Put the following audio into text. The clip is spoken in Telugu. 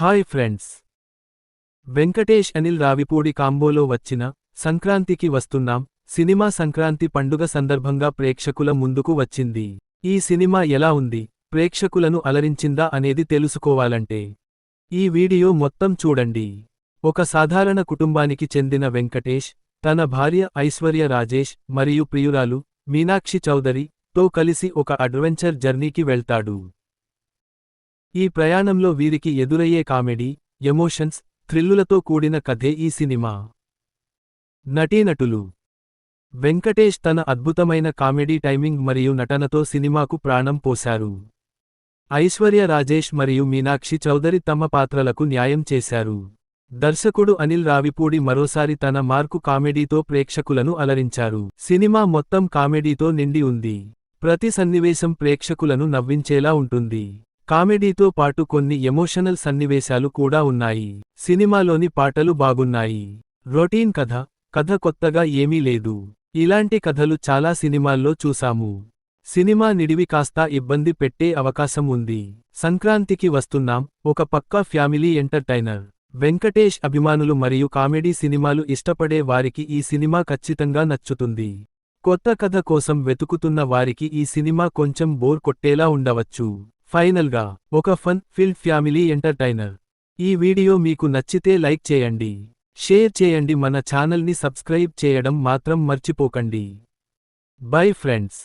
Hi friends. వెంకటేష్ అనిల్ రావిపూడి కాంబోలో వచ్చిన సంక్రాంతికి వస్తున్నాం. సినిమా సంక్రాంతి పండుగ సందర్భంగా ప్రేక్షకుల ముందుకు వచ్చింది. ఈ సినిమా ఎలా ఉంది? ప్రేక్షకులను అలరించిందా అనేది తెలుసుకోవాలంటే. ఈ వీడియో మొత్తం చూడండి. ఒక సాధారణ కుటుంబానికి చెందిన వెంకటేష్ తన భార్య ఐశ్వర్య రాజేష్ మరియు ప్రియురాలు మీనాక్షి చౌదరి తో కలిసి ఒక అడ్వెంచర్ జర్నీకి వెళ్తాడు. ఈ ప్రయాణంలో వీరికి ఎదురయ్యే కామెడీ ఎమోషన్స్ థ్రిల్లులతో కూడిన కథే ఈ సినిమా. నటీనటులు. వెంకటేష్ తన అద్భుతమైన కామెడీ టైమింగ్ మరియు నటనతో సినిమాకు ప్రాణం పోశారు. ఐశ్వర్య రాజేష్ మరియు మీనాక్షి చౌదరి తమ పాత్రలకు న్యాయం చేశారు. దర్శకుడు అనిల్ రావిపూడి మరోసారి తన మార్కు కామెడీతో ప్రేక్షకులను అలరించారు. సినిమా మొత్తం కామెడీతో నిండి ఉంది. ప్రతి సన్నివేశం ప్రేక్షకులను నవ్వించేలా ఉంటుంది. కామెడీతో పాటు కొన్ని ఎమోషనల్ సన్నివేశాలు కూడా ఉన్నాయి. సినిమాలోని పాటలు బాగున్నాయి. రొటీన్ కథ కథ కొత్తగా ఏమీ లేదు. ఇలాంటి కథలు చాలా సినిమాల్లో చూసాము సినిమా నిడివి కాస్తా ఇబ్బంది పెట్టే అవకాశం ఉంది. సంక్రాంతికి వస్తున్నాం ఒక పక్కా ఫ్యామిలీ ఎంటర్టైనర్. వెంకటేష్ అభిమానులు మరియు కామెడీ సినిమాలు ఇష్టపడే వారికి ఈ సినిమా ఖచ్చితంగా నచ్చుతుంది. కొత్త కథ కోసం వెతుకుతున్న వారికి ఈ సినిమా కొంచెం బోర్ కొట్టేలా ఉండవచ్చు. ఫైనల్గా ఒక ఫన్ ఫిల్డ్ ఫ్యామిలీ ఎంటర్టైనర్. ఈ వీడియో మీకు నచ్చితే లైక్ చేయండి. షేర్ చేయండి మన ఛానల్ని సబ్స్క్రైబ్ చేయడం మాత్రం మర్చిపోకండి. Bye friends.